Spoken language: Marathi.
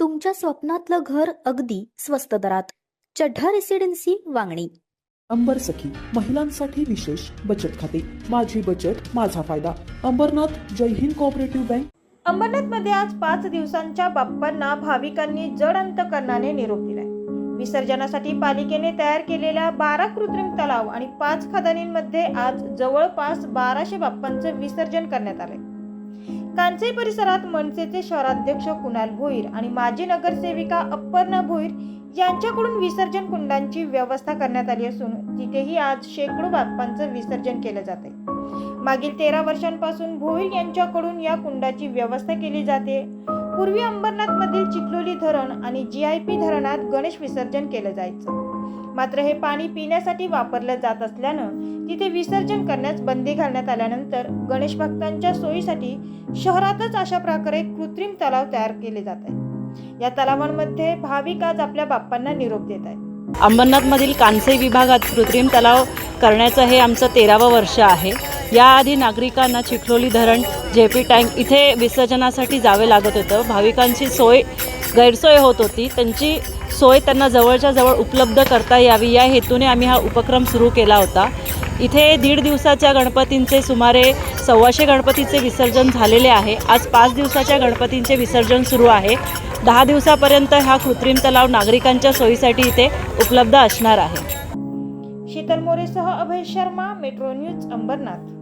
तुमच्या स्वप्नातलं घर अगदी स्वस्त दरात. चढ्ढा रेसिडेन्सी वांगणी. अंबर सखी महिलांसाठी विशेष बचत खाते. माझी बचत माझा फायदा. अंबरनाथ जय हिंद कोऑपरेटिव्ह बँक अंबरनाथमध्ये आज पाच दिवसांच्या बाप्पांना भाविकांनी जड अंतकरणाने निरोप दिलाय. विसर्जनासाठी पालिकेने तयार केलेल्या बारा कृत्रिम तलाव आणि पाच खदानींमध्ये आज जवळपास बाराशे बाप्पांचे विसर्जन करण्यात आले. कांचे परिसरात मनसेचे शहराध्यक्ष कुणाल भोईर आणि माजी नगरसेविका अप्पर्णा भोईर यांच्याकडून विसर्जन कुंडांची व्यवस्था करण्यात आली असून तिथेही आज शेकडो बाप्पांचं विसर्जन केलं जाते. मागील तेरा वर्षांपासून भोईर यांच्याकडून या कुंडाची व्यवस्था केली जाते. पूर्वी अंबरनाथमधील चिखलोली धरण आणि जी आय पी धरणात गणेश विसर्जन केलं जायचं. मात्र हे पाणी पिण्यासाठी वापरलं जात असल्यानं तिथे विसर्जन करण्यास बंदी घालण्यात आल्यानंतर गणेश भक्तांच्या सोयीसाठी शहरातच अशा प्रकारे कृत्रिम तलाव तयार केले जात आहेत. या तलावांमध्ये भाविक आज आपल्या बाप्पांना निरोप देत आहेत. अंबरनाथमधील कांसई विभागात कृत्रिम तलाव करण्याचं हे आमचं तेरावं वर्ष आहे. याआधी नागरिकांना चिखलोली धरण जे पी टँक इथे विसर्जनासाठी जावे लागत होतं. भाविकांची सोय गैरसोय होत होती. त्यांची सोय त्यांना जवळच्या जवळ उपलब्ध करता यावी. या हेतूने आम्ही हा उपक्रम सुरू केला होता. इथे दीड दिवसाच्या गणपतींचे सुमारे सव्वाशे गणपतीचे विसर्जन झालेले आहे. आज पाच दिवसाच्या गणपतींचे विसर्जन सुरू आहे. दहा दिवसापर्यंत हा कृत्रिम तलाव नागरिकांच्या सोयीसाठी इथे उपलब्ध असणार आहे. शीतल मोरेसह अभय शर्मा मेट्रो न्यूज अंबरनाथ.